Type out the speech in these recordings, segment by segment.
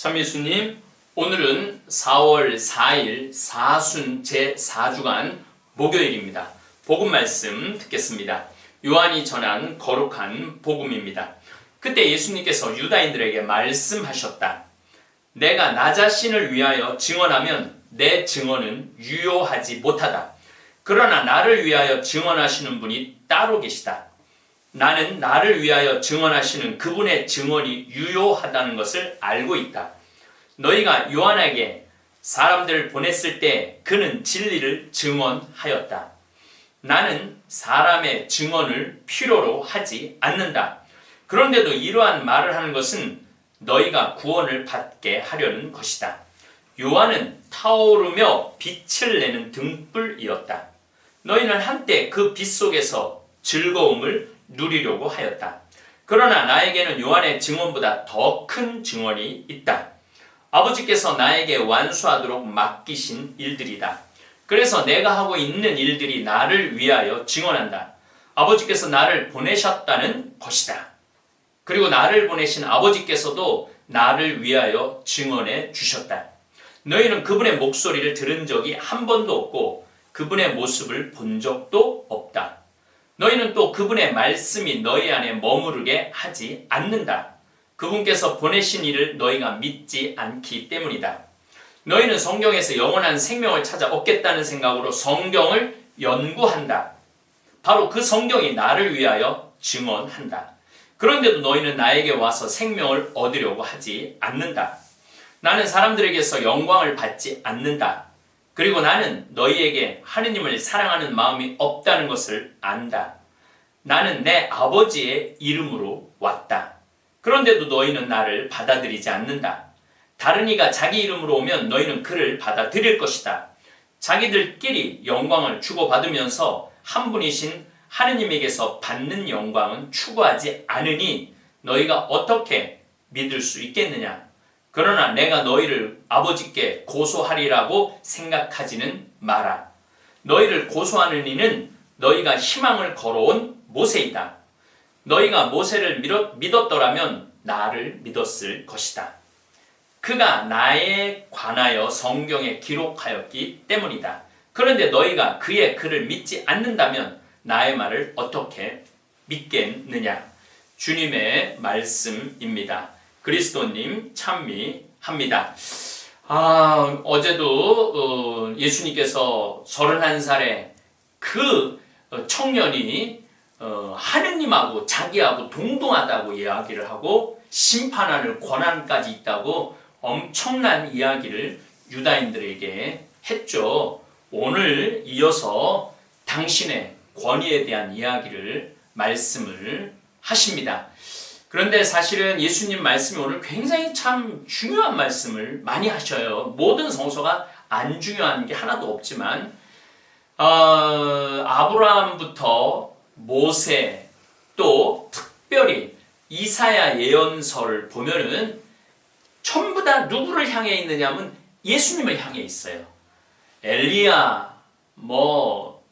참 예수님, 오늘은 4월 4일 사순 제4주간 목요일입니다. 복음 말씀 듣겠습니다. 요한이 전한 거룩한 복음입니다. 그때 예수님께서 유다인들에게 말씀하셨다. 내가 나 자신을 위하여 증언하면 내 증언은 유효하지 못하다. 그러나 나를 위하여 증언하시는 분이 따로 계시다. 나는 나를 위하여 증언하시는 그분의 증언이 유효하다는 것을 알고 있다. 너희가 요한에게 사람들을 보냈을 때 그는 진리를 증언하였다. 나는 사람의 증언을 필요로 하지 않는다. 그런데도 이러한 말을 하는 것은 너희가 구원을 받게 하려는 것이다. 요한은 타오르며 빛을 내는 등불이었다. 너희는 한때 그 빛 속에서 즐거움을 누리려고 하였다. 그러나 나에게는 요한의 증언보다 더 큰 증언이 있다. 아버지께서 나에게 완수하도록 맡기신 일들이다. 그래서 내가 하고 있는 일들이 나를 위하여 증언한다. 아버지께서 나를 보내셨다는 것이다. 그리고 나를 보내신 아버지께서도 나를 위하여 증언해 주셨다. 너희는 그분의 목소리를 들은 적이 한 번도 없고 그분의 모습을 본 적도 없다. 너희는 또 그분의 말씀이 너희 안에 머무르게 하지 않는다. 그분께서 보내신 일을 너희가 믿지 않기 때문이다. 너희는 성경에서 영원한 생명을 찾아 얻겠다는 생각으로 성경을 연구한다. 바로 그 성경이 나를 위하여 증언한다. 그런데도 너희는 나에게 와서 생명을 얻으려고 하지 않는다. 나는 사람들에게서 영광을 받지 않는다. 그리고 나는 너희에게 하느님을 사랑하는 마음이 없다는 것을 안다. 나는 내 아버지의 이름으로 왔다. 그런데도 너희는 나를 받아들이지 않는다. 다른 이가 자기 이름으로 오면 너희는 그를 받아들일 것이다. 자기들끼리 영광을 주고받으면서 한 분이신 하느님에게서 받는 영광은 추구하지 않으니 너희가 어떻게 믿을 수 있겠느냐? 그러나 내가 너희를 아버지께 고소하리라고 생각하지는 마라. 너희를 고소하는 이는 너희가 희망을 걸어온 모세이다. 너희가 모세를 믿었더라면 나를 믿었을 것이다. 그가 나에 관하여 성경에 기록하였기 때문이다. 그런데 너희가 그의 글을 믿지 않는다면 나의 말을 어떻게 믿겠느냐? 주님의 말씀입니다. 그리스도님 찬미합니다. 아, 어제도 어, 예수님께서 31살에 그 어, 청년이 어, 하느님하고 자기하고 동등하다고 이야기를 하고 심판하는 권한까지 있다고 엄청난 이야기를 유다인들에게 했죠. 오늘 이어서 당신의 권위에 대한 이야기를 말씀을 하십니다. 그런데 사실은 예수님 말씀이 오늘 굉장히 참 중요한 말씀을 많이 하셔요. 모든 성서가 안 중요한 게 하나도 없지만 어, 아브라함부터 모세 또 특별히 이사야 예언서를 보면은 전부 다 누구를 향해 있느냐면 예수님을 향해 있어요. 엘리야, 뭐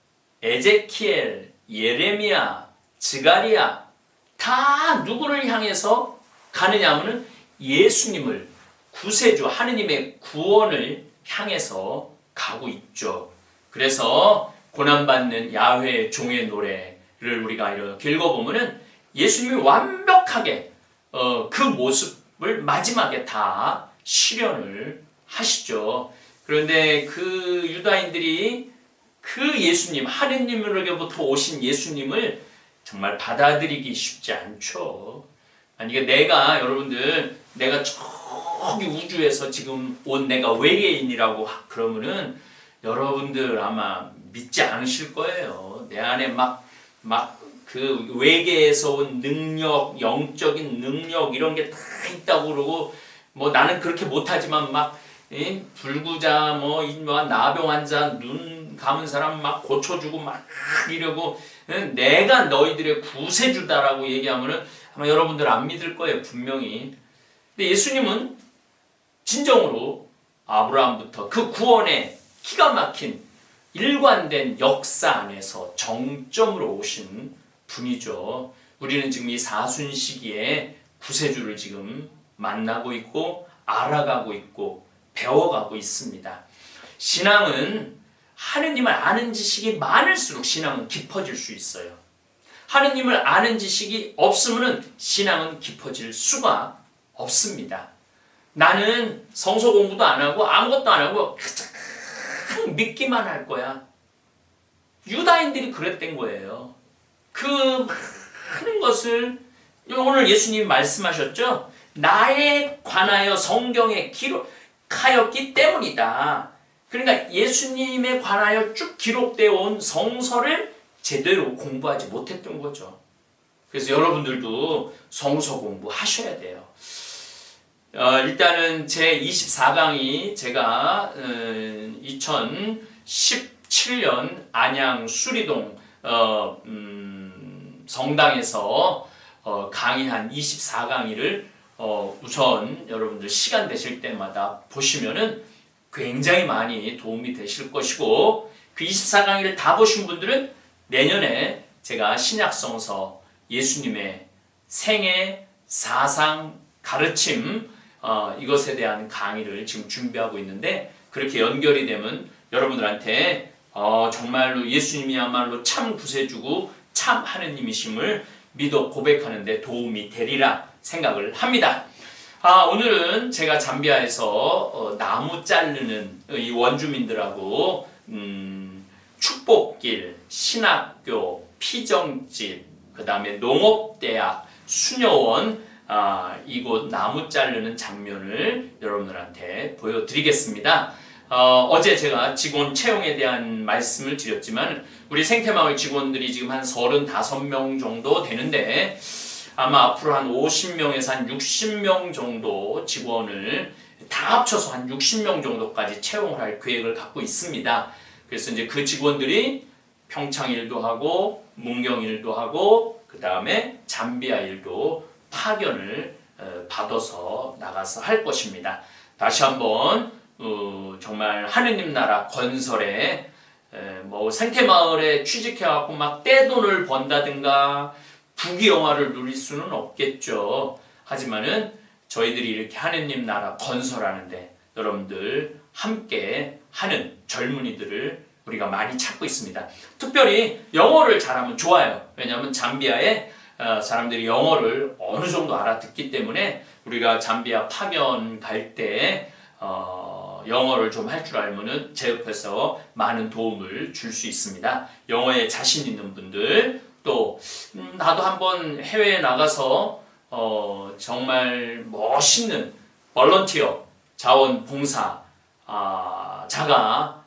에제키엘, 예레미야, 지가리야 다 누구를 향해서 가느냐면은 예수님을 구세주 하느님의 구원을 향해서 가고 있죠. 그래서 고난받는 야훼 종의 노래 를 우리가 이렇게 읽어보면은 예수님이 완벽하게 어, 그 모습을 마지막에 다 실현을 하시죠. 그런데 그 유다인들이 그 예수님, 하느님으로부터 오신 예수님을 정말 받아들이기 쉽지 않죠. 아니, 내가, 여러분들, 내가 저기 우주에서 지금 온 내가 외계인이라고 그러면은 여러분들 아마 믿지 않으실 거예요. 내 안에 막, 막 그 외계에서 온 능력, 영적인 능력 이런 게 다 있다고 그러고 뭐 나는 그렇게 못하지만 막 이, 불구자 뭐, 뭐 나병 환자 눈 감은 사람 막 고쳐주고 막 이러고 내가 너희들의 구세주다라고 얘기하면은 아마 여러분들 안 믿을 거예요 분명히. 근데 예수님은 진정으로 아브라함부터 그 구원의 기가 막힌 일관된 역사 안에서 정점으로 오신 분이죠. 우리는 지금 이 사순 시기에 구세주를 지금 만나고 있고 알아가고 있고 배워가고 있습니다. 신앙은 하느님을 아는 지식이 많을수록 신앙은 깊어질 수 있어요. 하느님을 아는 지식이 없으면 신앙은 깊어질 수가 없습니다. 나는 성서 공부도 안 하고 아무것도 안 하고 그냥 믿기만 할 거야. 유다인들이 그랬던 거예요. 그 많은 것을 오늘 예수님이 말씀하셨죠? 나에 관하여 성경에 기록하였기 때문이다. 그러니까 예수님에 관하여 쭉 기록되어 온 성서를 제대로 공부하지 못했던 거죠. 그래서 여러분들도 성서 공부하셔야 돼요. 어, 일단은 제 24강이 제가 어, 2017년 안양 수리동 어, 음, 성당에서 어, 강의한 24강의를 어, 우선 여러분들 시간 되실 때마다 보시면은 굉장히 많이 도움이 되실 것이고 그 24강의를 다 보신 분들은 내년에 제가 신약성서 예수님의 생애 사상 가르침 어, 이것에 대한 강의를 지금 준비하고 있는데 그렇게 연결이 되면 여러분들한테 어, 정말로 예수님이야말로 참 구세주고 참 하느님이심을 믿어 고백하는데 도움이 되리라 생각을 합니다. 아, 오늘은 제가 잠비아에서 어, 나무 자르는 이 원주민들하고 음, 축복길, 신학교, 피정집, 그 다음에 농업대학, 수녀원 아, 이곳 나무 자르는 장면을 여러분들한테 보여드리겠습니다. 어, 제 제가 직원 채용에 대한 말씀을 드렸지만 우리 생태마을 직원들이 지금 한 35명 정도 되는데 아마 앞으로 한 50명에서 한 60명 정도 직원을 다 합쳐서 한 60명 정도까지 채용을 할 계획을 갖고 있습니다. 그래서 이제 그 직원들이 평창 일도 하고 문경 일도 하고 그 다음에 잠비아 일도 파견을 어, 받아서 나가서 할 것입니다. 다시 한번 어, 정말 하느님 나라 건설에 뭐 생태마을에 취직해갖고 막 떼돈을 번다든가 부귀영화를 누릴 수는 없겠죠. 하지만은 저희들이 이렇게 하느님 나라 건설하는데 여러분들 함께 하는 젊은이들을 우리가 많이 찾고 있습니다. 특별히 영어를 잘하면 좋아요. 왜냐하면 잠비아에 어, 사람들이 영어를 어느 정도 알아듣기 때문에 우리가 잠비아 파견 갈때 어, 영어를 좀 할 줄 알면은 제 옆에서 많은 도움을 줄 수 있습니다. 영어에 자신 있는 분들 또 음, 나도 한번 해외에 나가서 어, 정말 멋있는 벌런티어 자원봉사 아, 자가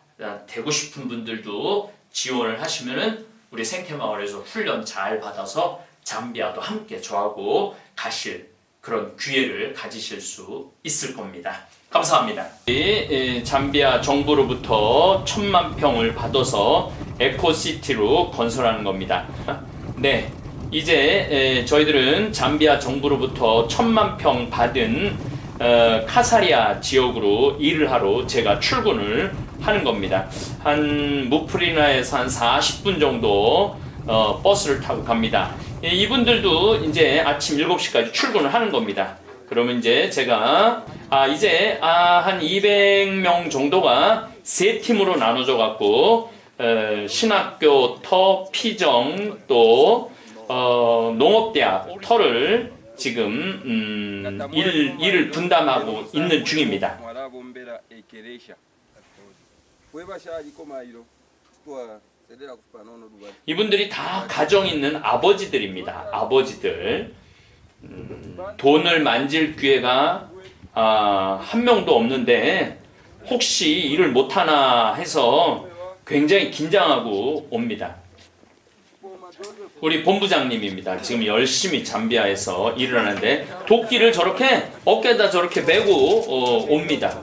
되고 싶은 분들도 지원을 하시면은 우리 생태마을에서 훈련 잘 받아서 잠비아도 함께 저하고 가실 그런 기회를 가지실 수 있을 겁니다. 감사합니다. 잠비아 정부로부터 천만 평을 받아서 에코시티로 건설하는 겁니다. 네, 이제 저희들은 잠비아 정부로부터 천만 평 받은 어, 카사리아 지역으로 일을 하러 제가 출근을 하는 겁니다. 한 무프리나에서 한 40분 정도 어, 버스를 타고 갑니다. 이분들도 이제 아침 7시까지 출근을 하는 겁니다. 그러면 이제 제가 아 이제 아 한 200명 정도가 세 팀으로 나눠져 갖고 어, 신학교 터 피정 또 어, 농업대학 터를 지금 음, 일, 일을 분담하고 있는 중입니다. 이분들이 다 가정 있는 아버지들입니다. 아버지들. 음, 돈을 만질 기회가 아, 한 명도 없는데 혹시 일을 못하나 해서 굉장히 긴장하고 옵니다. 우리 본부장님입니다. 지금 열심히 잠비아에서 일을 하는데 도끼를 저렇게 어깨에다 저렇게 메고 어, 옵니다.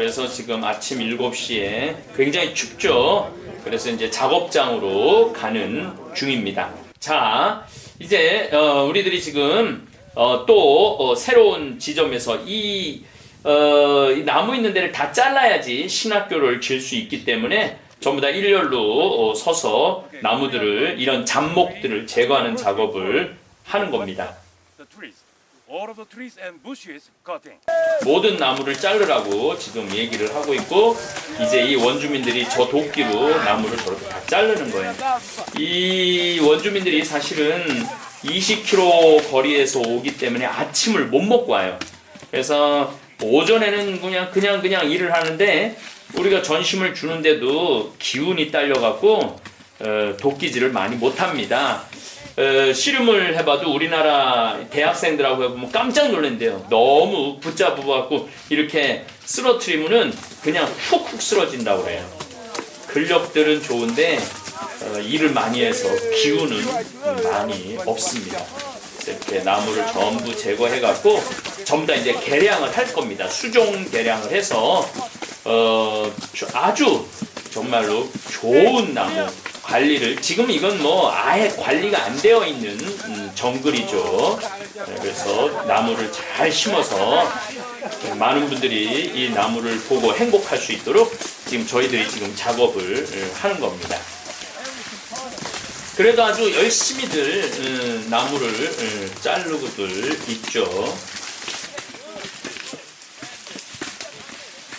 그래서 지금 아침 7시에 굉장히 춥죠. 그래서 이제 작업장으로 가는 중입니다. 자, 이제 어, 우리들이 지금 어, 또 어, 새로운 지점에서 이, 어, 이 나무 있는 데를 다 잘라야지 신학교를 질 수 있기 때문에 전부 다 일렬로 어, 서서 나무들을 이런 잡목들을 제거하는 작업을 하는 겁니다. 모든 나무를 자르라고 지금 얘기를 하고 있고 이제 이 원주민들이 저 도끼로 나무를 저렇게 다 자르는 거예요. 이 원주민들이 사실은 20km 거리에서 오기 때문에 아침을 못 먹고 와요. 그래서 오전에는 그냥 그냥 그냥 일을 하는데 우리가 전심을 주는데도 기운이 딸려갖고 어, 도끼질을 많이 못합니다. 어, 씨름을 해봐도 우리나라 대학생들하고 해보면 깜짝 놀란대요. 너무 붙잡아갖고 이렇게 쓰러트리면은 그냥 훅훅 쓰러진다고 그래요. 근력들은 좋은데 어, 일을 많이 해서 기운은 많이 없습니다. 이렇게 나무를 전부 제거해갖고 전부 다 이제 개량을 할 겁니다. 수종 개량을 해서 어, 저- 아주 정말로 좋은 나무 관리를 지금 이건 뭐 아예 관리가 안 되어 있는 음, 정글이죠. 네, 그래서 나무를 잘 심어서 많은 분들이 이 나무를 보고 행복할 수 있도록 지금 저희들이 지금 작업을 어, 하는 겁니다. 그래도 아주 열심히들 어, 나무를 어, 자르고들 있죠.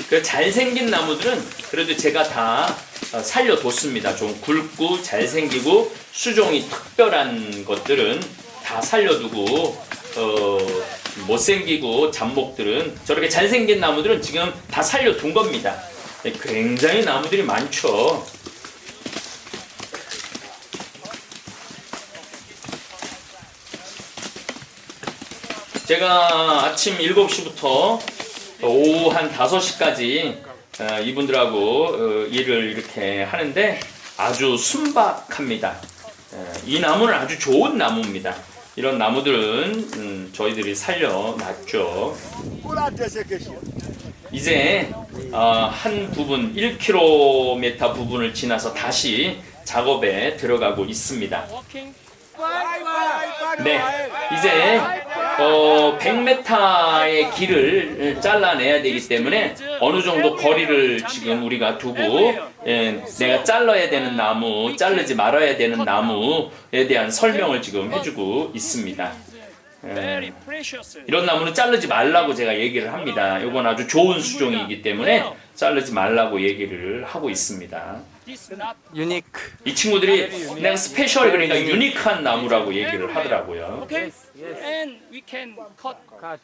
그 잘생긴 나무들은 그래도 제가 다 어, 살려뒀습니다. 좀 굵고 잘생기고 수종이 특별한 것들은 다 살려두고 어, 못생기고 잡목들은 저렇게 잘생긴 나무들은 지금 다 살려둔 겁니다. 네, 굉장히 나무들이 많죠. 제가 아침 7시부터 오후 한 5시까지 어, 이분들하고 어, 일을 이렇게 하는데 아주 순박합니다. 어, 이 나무는 아주 좋은 나무입니다. 이런 나무들은 음, 저희들이 살려놨죠. 이제 어, 한 부분 1km 부분을 지나서 다시 작업에 들어가고 있습니다. 네, 이제 어, 100m의 길을 잘라내야 되기 때문에 어느 정도 거리를 지금 우리가 두고 예, 내가 잘라야 되는 나무, 자르지 말아야 되는 나무에 대한 설명을 지금 해주고 있습니다. 예, 이런 나무는 자르지 말라고 제가 얘기를 합니다. 이건 아주 좋은 수종이기 때문에 자르지 말라고 얘기를 하고 있습니다. 유니크 이 친구들이 그냥 스페셜 그러니까 유니크한 나무라고 얘기를 하더라고요. Okay? And we can cut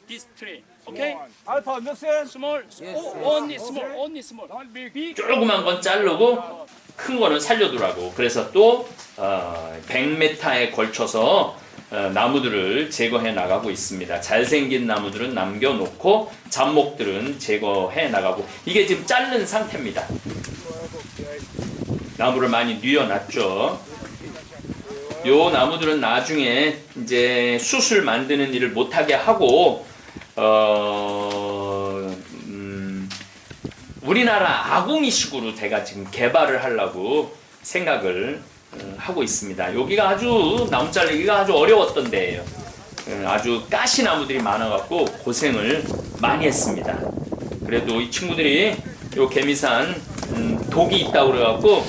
this tree. Okay? 알파 몇 센? Small, oh, only small, only small. Big, 조그만 건 자르고 큰 거는 살려두라고. 그래서 또 어, 100m에 걸쳐서 어, 나무들을 제거해 나가고 있습니다. 잘생긴 나무들은 남겨놓고 잡목들은 제거해 나가고 이게 지금 자른 상태입니다. 나무를 많이 뉘어놨죠. 요 나무들은 나중에 이제 숯을 만드는 일을 못하게 하고 어, 음, 우리나라 아궁이식으로 제가 지금 개발을 하려고 생각을 어, 하고 있습니다. 여기가 아주 나무 자르기가 아주 어려웠던 데예요. 어, 아주 가시 나무들이 많아갖고 고생을 많이 했습니다. 그래도 이 친구들이 요 개미산 음, 독이 있다고 그래갖고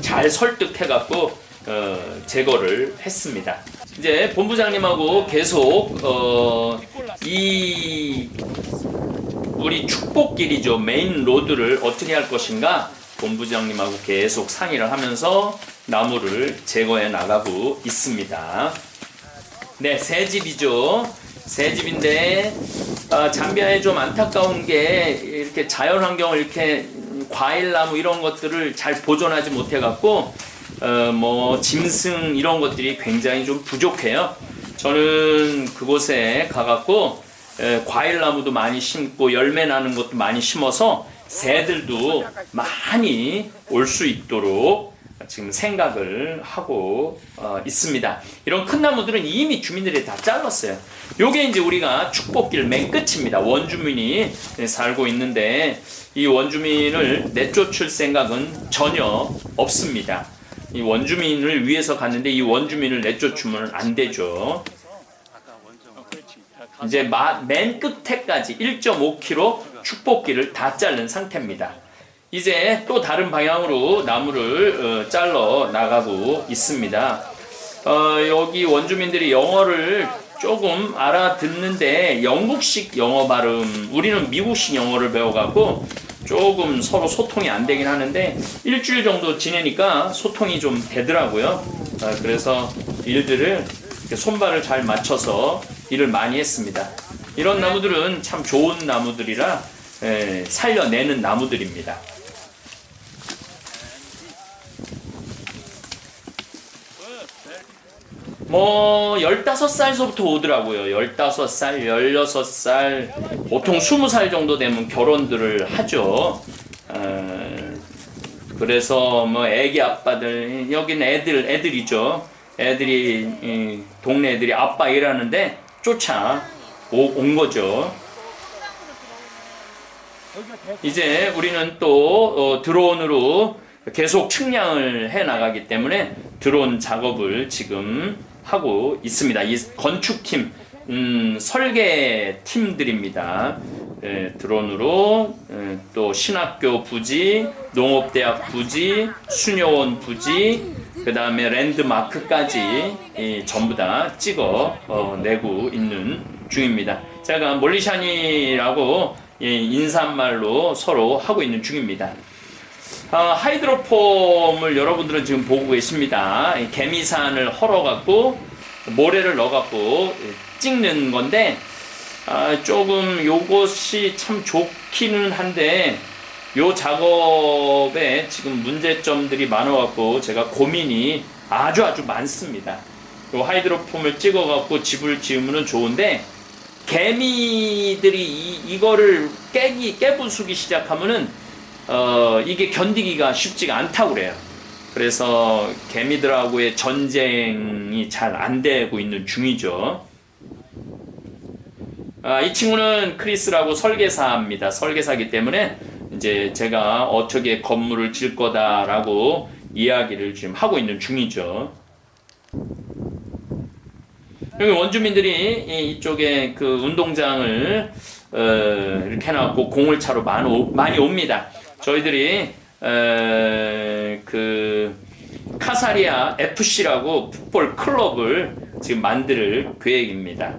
잘 설득해갖고 어, 제거를 했습니다. 이제 본부장님하고 계속 어, 이 우리 축복길이죠 메인 로드를 어떻게 할 것인가 본부장님하고 계속 상의를 하면서 나무를 제거해 나가고 있습니다. 네, 새 집이죠. 새 집인데 아, 잠비아에 좀 안타까운 게 이렇게 자연 환경을 이렇게 과일 나무 이런 것들을 잘 보존하지 못해 갖고 어, 뭐 짐승 이런 것들이 굉장히 좀 부족해요. 저는 그곳에 가갖고 에, 과일 나무도 많이 심고 열매 나는 것도 많이 심어서 새들도 많이 올 수 있도록 지금 생각을 하고 어, 있습니다. 이런 큰 나무들은 이미 주민들이 다 잘랐어요. 요게 이제 우리가 축복길 맨 끝입니다. 원주민이 살고 있는데 이 원주민을 내쫓을 생각은 전혀 없습니다. 이 원주민을 위해서 갔는데 이 원주민을 내쫓으면 안 되죠. 이제 마- 맨 끝에까지 1.5km 축복길을 다 자른 상태입니다. 이제 또 다른 방향으로 나무를 어, 잘라 나가고 있습니다. 어, 여기 원주민들이 영어를 조금 알아듣는데 영국식 영어 발음, 우리는 미국식 영어를 배워갖고 조금 서로 소통이 안 되긴 하는데 일주일 정도 지내니까 소통이 좀 되더라고요. 아, 그래서 일들을 손발을 잘 맞춰서 일을 많이 했습니다. 이런 나무들은 참 좋은 나무들이라 에, 살려내는 나무들입니다. 뭐 15살서부터 오더라고요. 15살, 16살, 보통 20살 정도 되면 결혼들을 하죠. 어, 그래서 뭐 애기 아빠들 여기는 애들 애들이죠. 애들이 이 동네 애들이 아빠 일하는데 쫓아 오, 온 거죠. 이제 우리는 또 어, 드론으로 계속 측량을 해 나가기 때문에 드론 작업을 지금 하고 있습니다. 이 건축팀, 음, 설계 팀들입니다. 예, 드론으로 예, 또 신학교 부지, 농업대학 부지, 수녀원 부지, 그 다음에 랜드마크까지 이, 전부 다 찍어 어, 내고 있는 중입니다. 제가 몰리샤니라고 예, 인사말로 서로 하고 있는 중입니다. 아, 하이드로폼을 여러분들은 지금 보고 계십니다. 이 개미산을 헐어갖고 모래를 넣어갖고 찍는 건데 아, 조금 요것이 참 좋기는 한데 요 작업에 지금 문제점들이 많아갖고 제가 고민이 아주 아주 많습니다. 요 하이드로폼을 찍어갖고 집을 지으면 좋은데 개미들이 이, 이거를 깨기 깨부수기 시작하면은 어, 이게 견디기가 쉽지가 않다고 그래요. 그래서 개미들하고의 전쟁이 잘 안 되고 있는 중이죠. 아, 이 친구는 크리스라고 설계사입니다. 설계사기 때문에 이제 제가 어떻게 건물을 질 거다라고 이야기를 지금 하고 있는 중이죠. 여기 원주민들이 이- 이쪽에 그 운동장을 어, 이렇게 해놨고 공을 차로 많이 옵니다. 저희들이 에, 그 카사리아 FC라고 풋볼 클럽을 지금 만들 계획입니다.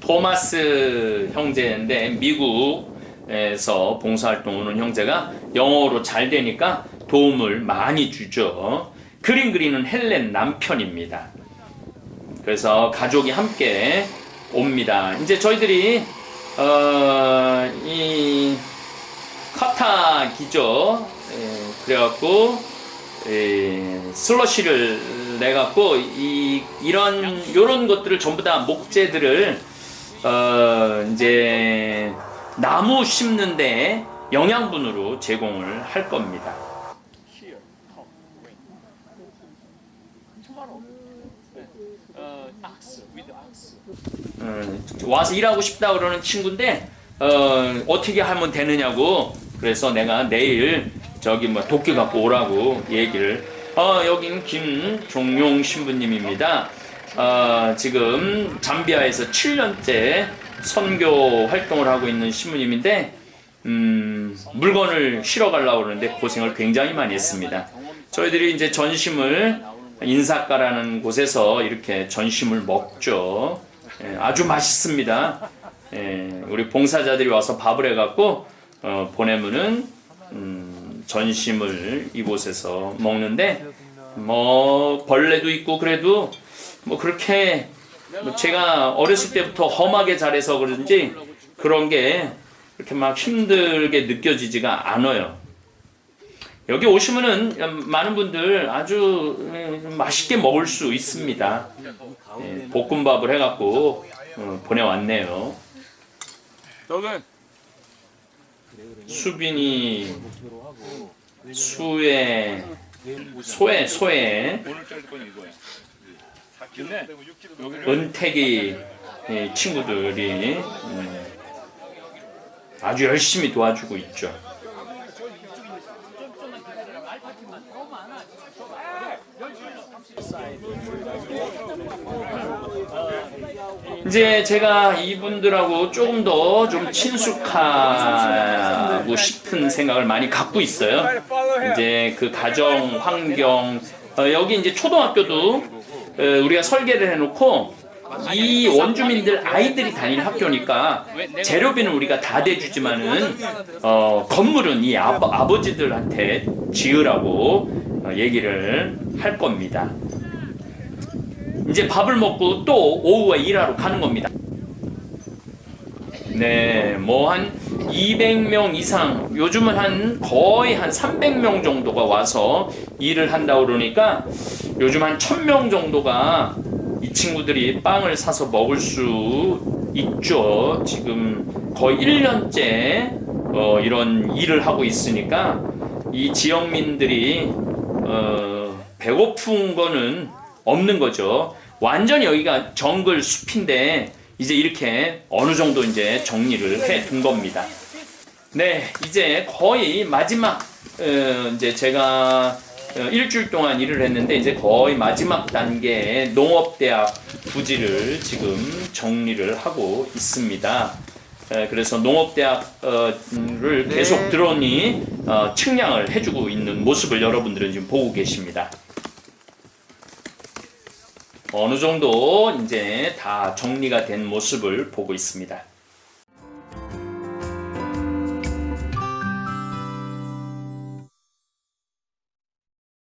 토마스 형제인데 미국에서 봉사활동 오는 형제가 영어로 잘 되니까 도움을 많이 주죠. 그림 그리는 헬렌 남편입니다. 그래서 가족이 함께 옵니다. 이제 저희들이 어, 이 카타 기죠. 예, 그래갖고 예, 슬러시를 내갖고 이 이런 요런 것들을 전부 다 목재들을 어, 이제 나무 심는데 영양분으로 제공을 할 겁니다. 어, 와서 일하고 싶다 그러는 친구인데 어, 어떻게 하면 되느냐고 그래서 내가 내일 저기 뭐 도끼 갖고 오라고 얘기를 어, 여기는 김종용 신부님입니다. 어, 지금 잠비아에서 7년째 선교 활동을 하고 있는 신부님인데 음, 물건을 실어 가려고 그러는데 고생을 굉장히 많이 했습니다. 저희들이 이제 전심을 인사가라는 곳에서 이렇게 전심을 먹죠. 예, 아주 맛있습니다. 예, 우리 봉사자들이 와서 밥을 해갖고 어, 보내면은 음, 전심을 이곳에서 먹는데 뭐 벌레도 있고 그래도 뭐 그렇게 뭐 제가 어렸을 때부터 험하게 잘해서 그런지 그런 게 그렇게 막 힘들게 느껴지지가 않아요. 여기 오시면은 많은 분들 아주 음, 맛있게 먹을 수 있습니다. 예, 볶음밥을 해갖고 어, 보내왔네요. 너는 수빈이 수에 소에 소에 은택이 이 친구들이 음, 아주 열심히 도와주고 있죠. 이제 제가 이분들하고 조금 더 좀 친숙하고 싶은 생각을 많이 갖고 있어요. 이제 그 가정 환경 어, 여기 이제 초등학교도 어, 우리가 설계를 해놓고 이 원주민들 아이들이 다니는 학교니까 재료비는 우리가 다 대주지만은 어, 건물은 이 아버, 아버지들한테 지으라고 어, 얘기를 할 겁니다. 이제 밥을 먹고 또 오후에 일하러 가는 겁니다. 네, 뭐 한 200명 이상, 요즘은 한 거의 한 300명 정도가 와서 일을 한다고 그러니까 요즘 한 1000명 정도가 이 친구들이 빵을 사서 먹을 수 있죠. 지금 거의 1년째 어, 이런 일을 하고 있으니까 이 지역민들이 어, 배고픈 거는 없는 거죠. 완전히 여기가 정글 숲인데 이제 이렇게 어느 정도 이제 정리를 해 둔 겁니다. 네, 이제 거의 마지막 어, 이제 제가 어, 일주일 동안 일을 했는데 이제 거의 마지막 단계의 농업대학 부지를 지금 정리를 하고 있습니다. 에, 그래서 농업대학을 계속 드론이 어, 측량을 해주고 있는 모습을 여러분들은 지금 보고 계십니다. 어느 정도 이제 다 정리가 된 모습을 보고 있습니다.